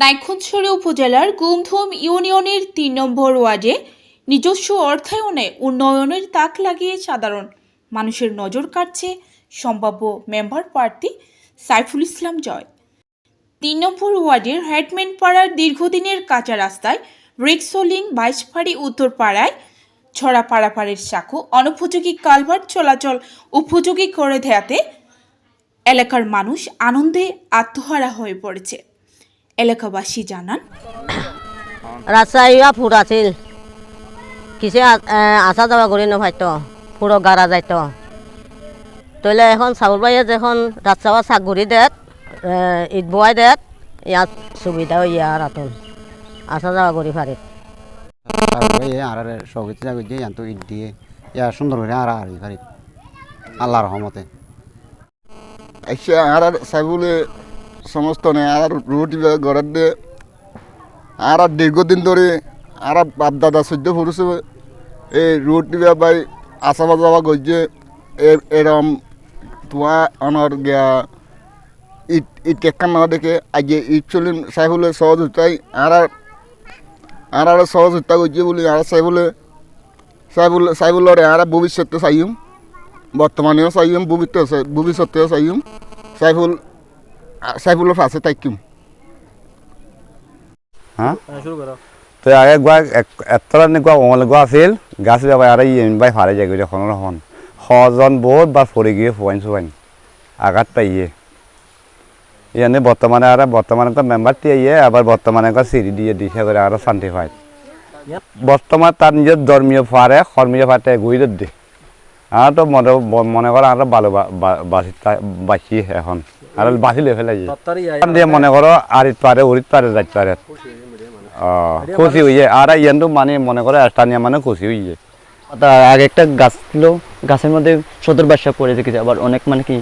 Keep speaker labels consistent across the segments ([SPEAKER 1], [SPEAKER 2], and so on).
[SPEAKER 1] নাইক্ষণছড়ি উপজেলার গুমধুম ইউনিয়নের তিন নম্বর ওয়ার্ডে নিজস্ব অর্থায়নে উন্নয়নের তাক লাগিয়ে সাধারণ মানুষের নজর কাটছে সম্ভাব্য মেম্বার প্রার্থী সাইফুল ইসলাম জয়। তিন নম্বর ওয়ার্ডের হেডম্যান পাড়ার দীর্ঘদিনের কাঁচা রাস্তায় রিক্সোলিং বাইশফাড়ি উত্তরপাড়ায় ছড়া পাড়াপাড়ের সাঁকো অনুপযোগী কালভার্ট চলাচল উপযোগী করে দেয়াতে এলাকার মানুষ আনন্দে আত্মহারা হয়ে পড়েছে। এলাকাবাসী জানান।
[SPEAKER 2] রাজশাহী ফুট আছিল। কিসে আসা যাওয়া করি নভাইতো ফুড়ো গাড়া যাইতো। তইলে এখন চাউল বাইয়ে যখন রাজচাওয়া শাক ঘুরি দেত ঈদ বোয়াই দেত ইয়াত সুবিধা হইয়া আর আতুন আসা যাওয়া করি পারি
[SPEAKER 3] দিয়ে ইয়া সুন্দর করে আর আর আল্লাহর রহমতে
[SPEAKER 4] এসে আর আর সাইবুলে সমস্ত নেই, আর রুটি গড়ার দে আর দীর্ঘদিন ধরে আর বাপ দাদা সহ্য ফুরুছে এই রুটি বাই আসা যাওয়া করছে এরম তোমা অনর গিয়া ইট ইট একান না দেখে আগে ইট চলিন সাইবুলে সহযোগিতাই আর আর আর সহজ সহযোগিতা করছে বলি আর সাইবুলে সাইবুল সাইবুলরে আর ভবিষ্যতে চাইম বর্তমানেও চাইম ভবিষ্যতে ভবিষ্যতেও চাইম সাইফুল সাইফুলের পাশে থাকিম
[SPEAKER 5] হ্যাঁ? তো আগে গোৱা এতলা এনেকুৱা অঙল গোৱা আছিল গাছ বাই আৰু ইন বাই ভালে যায় গৈ এখন এখন সজন বহুত বাৰ পৰি গিয়ে ফুৱাইন চুৱাইন আঘাত পাইয়ে। ইয়ানে বৰ্তমানে আৰু বৰ্তমানে মেম্বাৰ দিয়ে আবার বর্তমানে চিৰি দিয়ে দিছে করে আৰু শান্তি পায় বর্তমান তার নিজের ধর্মীয় ফারে কর্মীয় ফাটে গুইরে দি। আর তো মনে মনে করো আর ভালো বাসি বাসি এখন। আর ফেলাই দিয়ে মনে করো আরিত পারে উরিত পারে যাইতে পারে। খুশি হইয়ে আর মানে মনে করে স্থানীয় মানে খুশি
[SPEAKER 6] আগে একটা গাছ ছিল গাছের মধ্যে সদর বাসা পড়ে দেখেছে আবার অনেক মানে কি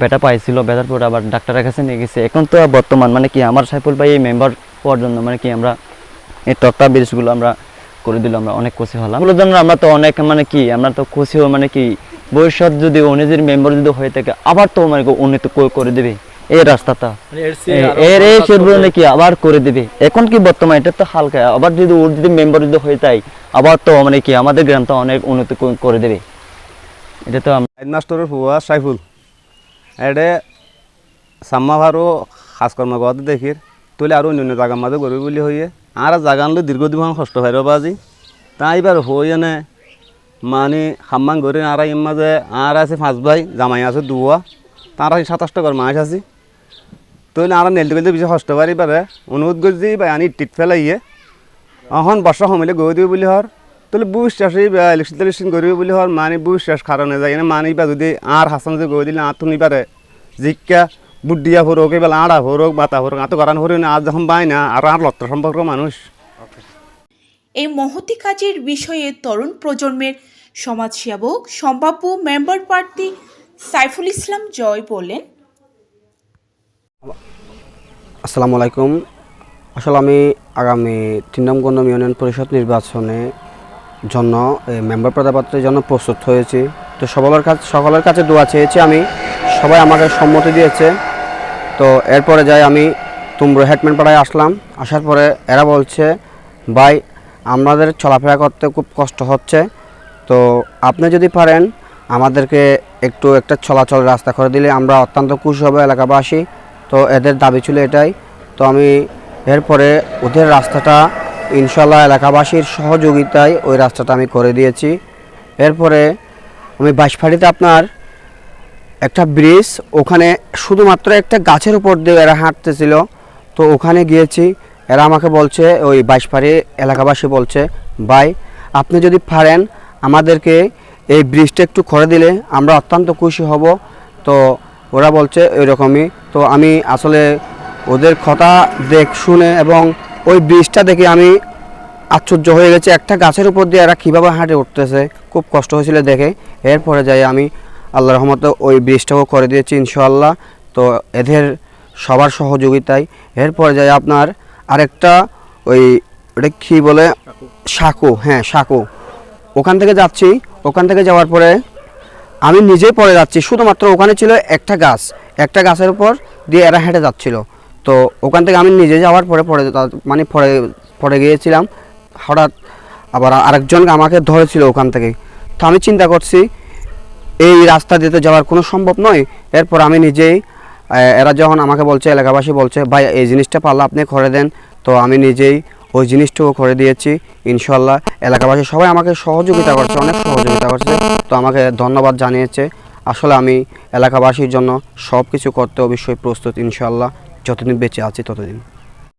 [SPEAKER 6] বেটা পাইছিল বেটার পর আবার ডাক্তারের কাছে নিয়ে গেছে। এখন তো বর্তমান মানে কি আমার সাইফুল ভাই এই মেম্বার হওয়ার জন্য মানে কি আমরা এই টকটা ব্রিজগুলো আমরা করে দিল আমরা অনেক খুশি হলাম। ওগুলোর জন্য আমরা তো অনেক মানে কি আমরা তো খুশি হই মানে কি ভবিষ্যৎ যদি যদি মেম্বার যদি হয়ে থাকে আবার তো মানে কি উন্নতি করে- করে দেবে। এই রাস্তাটা। এর এই সেগুলো নাকি আবার করে দিবে? এখন কি বর্তমানে এটা তো হালকা। আবার যদি ওর যদি মেম্বার যদি হয়ে যায় আবার তো মানে কি আমাদের গ্রামটা অনেক উন্নতি করে- করে দেবে। এটা তো আমরা
[SPEAKER 5] হেডমাস্টরের হুয়া সাইফুল। এডে সাম্মা ভারো খাস কর্ম গত দেখির। তুলে আরও অন্য জায়গার মাঝে করবি বলি হইয়ে। আর জাগা আনলে দীর্ঘদিন কষ্ট ভাইর বাজি। তাই এবার হইয়ে নে। মানে খাম্মান করে আর এর মাঝে আর আছে পাঁচ ভাই, জামাই আছে, দুয়া। তারা সাতাশটা ঘর মাছ আছে। তুই আর নেলতে গেলে বেশি কষ্ট পারি। পারে অনুরোধ করছি ভাই আনি টিট ফেলাইয়ে। এখন বর্ষা সময়লে গৈ দিবি বুলি হর তাহলে বিশ্বাস এই ইলেকশন টেলিকশন করবি বুলি হর মানে বিশ্বাস কারণে যায় না মানে বা যদি আর হাসান যে গৈ দিলে আর তুমি পারে জিজ্ঞা বুদ্ধিয়া ফোরক এবার আড়া ফোরক বাতা ফোরক আতো করান ফোরক আর যখন পাই না আর আর লত্র সম্পর্ক মানুষ
[SPEAKER 1] এই মহতি কাজের বিষয়ে তরুণ প্রজন্মের সমাজসেবক সম্ভাব্য মেম্বার প্রার্থী সাইফুল ইসলাম জয় বলেন।
[SPEAKER 7] আসসালামু আলাইকুম। আসলে আমি আগামী তিন গণ ইউনিয়ন পরিষদ নির্বাচনে জন্য মেম্বার পদপ্রার্থীর জন্য প্রস্তুত হয়েছি। তো সকলের কাছে সকলের কাছে দোয়া চেয়েছি আমি। সবাই আমাকে সম্মতি দিয়েছে। তো এরপরে যাই আমি তুমরো হেডম্যান পাড়ায় আসলাম। আসার পরে এরা বলছে, ভাই আমাদের চলাফেরা করতে খুব কষ্ট হচ্ছে। তো আপনি যদি পারেন, আমাদেরকে একটু একটা চলাচল রাস্তা করে দিলে আমরা অত্যন্ত খুশি হব এলাকাবাসী। তো এদের দাবি ছিল এটাই। তো আমি এরপরে ওদের রাস্তাটা ইনশাল্লাহ এলাকাবাসীর সহযোগিতায় ওই রাস্তাটা আমি করে দিয়েছি। এরপরে আমি বাঁশফাড়িতে আপনার একটা ব্রিজ, ওখানে শুধুমাত্র একটা গাছের উপর দিয়ে এরা হাঁটতেছিল। তো ওখানে গিয়েছি। এরা আমাকে বলছে, ওই বাইশপাড়ি এলাকাবাসী বলছে, ভাই, আপনি যদি পারেন আমাদেরকে এই ব্রিজটা একটু করে দিলে আমরা অত্যন্ত খুশি হব। তো ওরা বলছে এরকমই তো আমি আসলে ওদের কথা দেখ শুনে এবং ওই ব্রিজটা দেখে আমি আশ্চর্য হয়ে গেছে। একটা গাছের উপর দিয়ে এরা কীভাবে হাঁটে উঠতেছে, খুব কষ্ট হয়েছিল দেখে। এরপরে যাই আমি আল্লাহ রহমতে ওই ব্রিজটাও করে দিয়েছি ইনশাআল্লাহ। তো এদের সবার সহযোগিতায়। এরপরে যাই আপনার আরেকটা ওই ওটা কী বলে? সাঁকো। হ্যাঁ সাঁকো। ওখান থেকে যাচ্ছি। ওখান থেকে যাওয়ার পরে আমি নিজেই পরে যাচ্ছি। শুধুমাত্র ওখানে ছিল একটা গাছ। একটা গাছের উপর দিয়ে এরা হেঁটে যাচ্ছিল। তো ওখান থেকে আমি নিজে যাওয়ার পরে পরে মানে পরে পরে গিয়েছিলাম। হঠাৎ আবার আরেকজন আমাকে ধরেছিল ওখান থেকে। তো আমি চিন্তা করছি এই রাস্তা দিয়ে তো যাওয়ার কোনো সম্ভব নয়। এরপর আমি নিজেই এরা যখন আমাকে বলছে, এলাকাবাসী বলছে, ভাই, এই জিনিসটা পারলে আপনি করে দেন। তো আমি নিজেই ওই জিনিসটাও করে দিয়েছি ইনশাল্লাহ এলাকাবাসী সবাই আমাকে সহযোগিতা করছে, অনেক সহযোগিতা করছে। তো আমাকে ধন্যবাদ জানিয়েছে। আসলে আমি এলাকাবাসীর জন্য সব কিছু করতে অবশ্যই প্রস্তুত ইনশাল্লাহ যতদিন বেঁচে আছি, ততদিন।